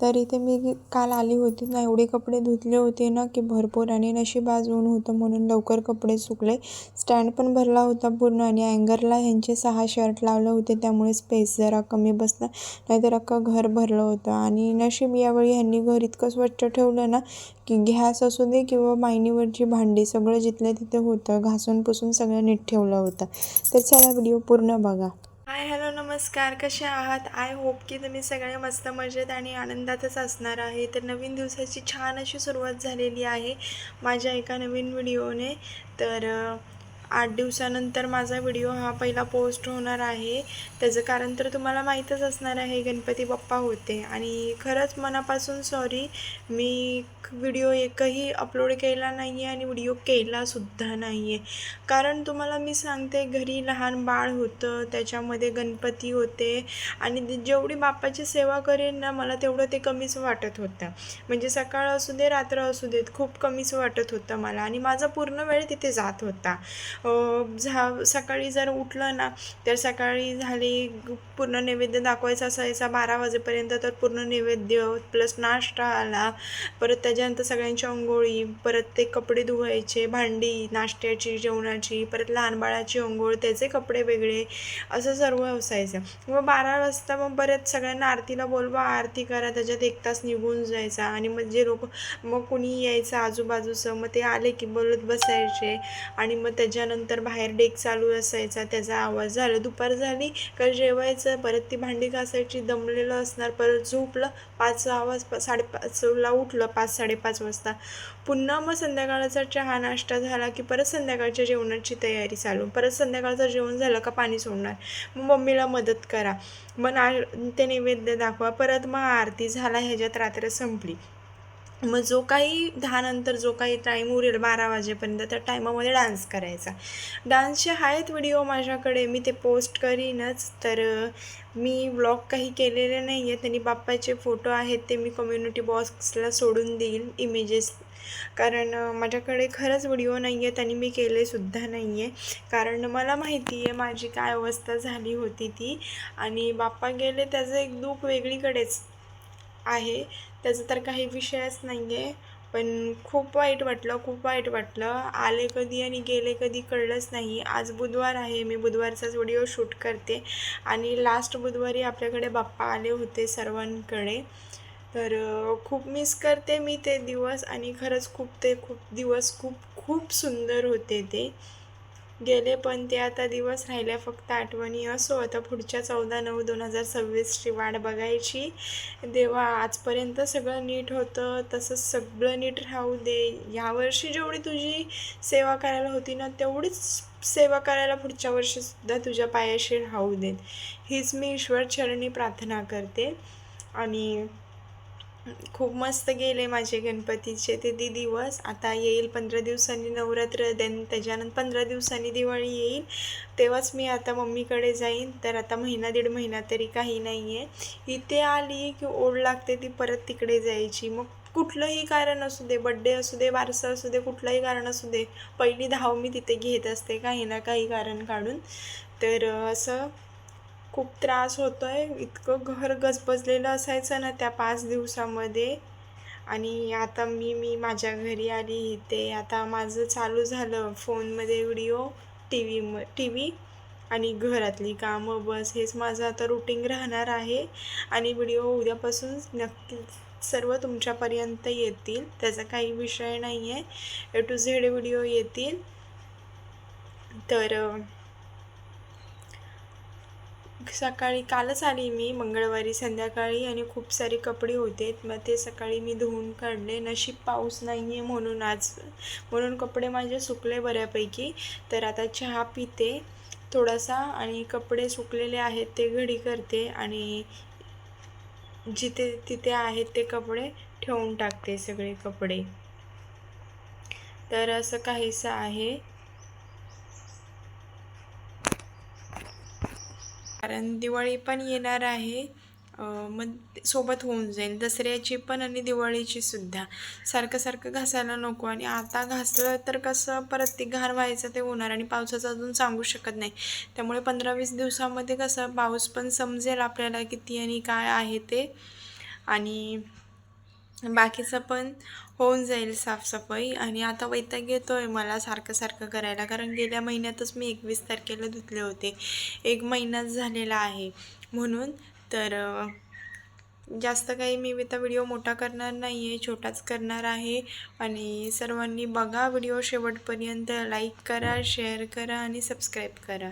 तर इथे मी काल आली होती ना एवढे कपडे धुतले होते ना की भरपूर आणि नशीब आज ऊन होतं म्हणून लवकर कपडे सुकले. स्टँड पण भरला होता पूर्ण आणि अँगरला ह्यांचे सहा शर्ट लावले होते त्यामुळे स्पेस जरा कमी बसला. नाहीतर अख्खं घर भरलं होतं आणि नशीब यावेळी ह्यांनी घर इतकं स्वच्छ ठेवलं ना की गॅस असू दे किंवा मायनीवरची भांडी सगळं जिथल्या तिथे होतं घासून पुसून सगळं नीट ठेवलं होतं. तर चला व्हिडिओ पूर्ण बघा. हाय हॅलो नमस्कार. कसे आहात? आय होप की तुम्ही सगळे मस्त मजेत आणि आनंदातच असणार आहे. तर नवीन दिवसाची छान अशी सुरुवात झालेली आहे. माझ्या एका नवीन व्हिडिओने. तर आठ दिवसानंतर माझा व्हिडिओ हा पहिला पोस्ट होणार आहे. त्याचं कारण तर तुम्हाला माहीतच असणार आहे गणपती बाप्पा होते. आणि खरंच मनापासून सॉरी मी व्हिडिओ एकही अपलोड केला नाही आहे आणि व्हिडिओ केलासुद्धा नाही आहे कारण तुम्हाला मी सांगते घरी लहान बाळ होतं त्याच्यामध्ये गणपती होते. आणि जेवढी बाप्पाची सेवा करेन ना मला तेवढं ते कमीच वाटत होतं. म्हणजे सकाळ असू दे रात्र असू देत खूप कमीच वाटत होतं मला. आणि माझा पूर्ण वेळ तिथे जात होता. झा सकाळी जर उठलं ना तर सकाळी झाली पूर्ण नैवेद्य दाखवायचा असायचा बारा वाजेपर्यंत तर पूर्ण नैवेद्य प्लस नाश्ता आला. परत त्याच्यानंतर सगळ्यांची अंघोळी परत ते कपडे धुवायचे भांडी नाश्त्याची जेवणाची परत लहान बाळाची अंघोळ त्याचे कपडे वेगळे असं सर्व असायचं. मग बारा वाजता मग परत सगळ्यांना आरतीला बोलवा आरती करा त्याच्यात एक तास निघून जायचा. आणि मग जे लोक मग कुणी यायचं आजूबाजूचं मग ते आले की बोलत बसायचे. आणि मग त्याच्या त्याच्यानंतर बाहेर डेक चालू असायचा त्याचा आवाज झाला. दुपार झाली का जेवायचं परत ती भांडी घासायची दमलेलं असणार परत झोपलं पाच आवाज प- साडेपाचला उठलं पाच साडेपाच वाजता. पुन्हा मग संध्याकाळचा चहा नाश्ता झाला की परत संध्याकाळच्या जेवणाची तयारी चालू. परत संध्याकाळचं जेवण झालं का पाणी सोडणार. मग मम्मीला मदत करा. मग ना ते नैवेद्य दाखवा. परत मग आरती झाला ह्याच्यात रात्र संपली. मग जो काही दहानंतर जो काही टाईम उरेल बारा वाजेपर्यंत त्या टायमामध्ये डान्स करायचा. डान्सचे आहेत व्हिडिओ माझ्याकडे मी ते पोस्ट करीनच. तर मी ब्लॉग काही केलेले नाही आहे त्यांनी बाप्पाचे फोटो आहेत ते मी कम्युनिटी बॉक्सला सोडून देईल इमेजेस कारण माझ्याकडे खरंच व्हिडिओ नाही आहेत आणि मी केलेसुद्धा नाही आहे कारण मला माहिती आहे माझी काय अवस्था झाली होती ती. आणि बाप्पा गेले त्याचं एक दुःख वेगळीकडेच. आहे. त्याचा तर काही विषयच नाही आहे पण खूप वाईट वाटलं खूप वाईट वाटलं. आले कधी आणि गेले कधी कळलंच नाही. आज बुधवार आहे मी बुधवारचाच व्हिडिओ शूट करते. आणि लास्ट बुधवारी आपल्याकडे बाप्पा आले होते सर्वांकडे. तर खूप मिस करते मी ते दिवस. आणि खरंच खूप ते खूप दिवस खूप खूप सुंदर होते ते. गेले पण ते आता दिवस राहिल्या फक्त आठवणी असो. आता पुढच्या चौदा नऊ दोन हजार सव्वीसची वाट बघायची. देवा आजपर्यंत सगळं नीट होतं तसंच सगळं नीट राहू दे. यावर्षी जेवढी तुझी सेवा करायला होती ना तेवढीच सेवा करायला पुढच्या वर्षीसुद्धा तुझ्या पायाशी राहू देत. हीच मी ईश्वर चरणी प्रार्थना करते. आणि खूप मस्त गेले माझे गणपतीचे ते ती दिवस. आता येईल पंधरा दिवसांनी नवरात्र देन त्याच्यानंतर पंधरा दिवसांनी दिवाळी येईल. तेव्हाच मी आता मम्मीकडे जाईन. तर आता महिना दीड महिना तरी काही नाही आहे इथे आली की ओढ लागते ती परत तिकडे जायची. मग कुठलंही कारण असू दे बड्डे असू दे बारसं असू दे कुठलंही कारण असू दे पहिली धाव मी तिथे घेत असते काही ना काही कारण काढून. तर असं खूप त्रास होतो आहे इतकं घर गजबजलेलं असायचं ना त्या पाच दिवसामध्ये. आणि आता मी मी माझ्या घरी आली इथे. आता माझं चालू झालं फोनमध्ये व्हिडिओ टी व्ही म टी व्ही आणि घरातली कामं. बस हेच माझं आता रुटीन राहणार आहे. आणि व्हिडिओ उद्यापासून नक्की सर्व तुमच्यापर्यंत येतील. त्याचा काही विषय नाही आहे ए टू झेड व्हिडिओ येतील. तर सकाळी कालच आली मी मंगळवारी संध्याकाळी आणि खूप सारे कपडे होते. मग ते सकाळी मी धुवून काढले. नशीब पाऊस नाही आहे म्हणून आज म्हणून कपडे माझे सुकले बऱ्यापैकी. तर आता चहा पिते थोडासा आणि कपडे सुकलेले आहेत ते घडी करते आणि जिथे तिथे आहेत ते कपडे ठेवून टाकते सगळे कपडे. तर असं काहीसं आहे. कारण दिवाळी पण येणार आहे. मग ते सोबत होऊन जाईल. दसऱ्याची पण आणि दिवाळीची सुद्धा. सारखं सारखं घासायला नको आणि आता घासलं तर कसं परत ते घाण व्हायचं ते होणार आणि पावसाचं अजून सांगू शकत नाही. त्यामुळे पंधरा वीस दिवसामध्ये कसं पाऊस पण समजेल आपल्याला किती आणि काय आहे ते. आणि बाकीचं पण होऊन जाईल साफसफाई. आणि आता वैताग येतो आहे मला सारखं सारखं करायला. कारण गेल्या महिन्यातच मी एकवीस तारखेला धुतले होते. एक महिनाच झालेला आहे. म्हणून तर जास्त काही मी आता व्हिडिओ मोठा करणार नाही आहे छोटाच करणार आहे. आणि सर्वांनी बघा व्हिडिओ शेवटपर्यंत. लाईक करा शेअर करा आणि सबस्क्राईब करा.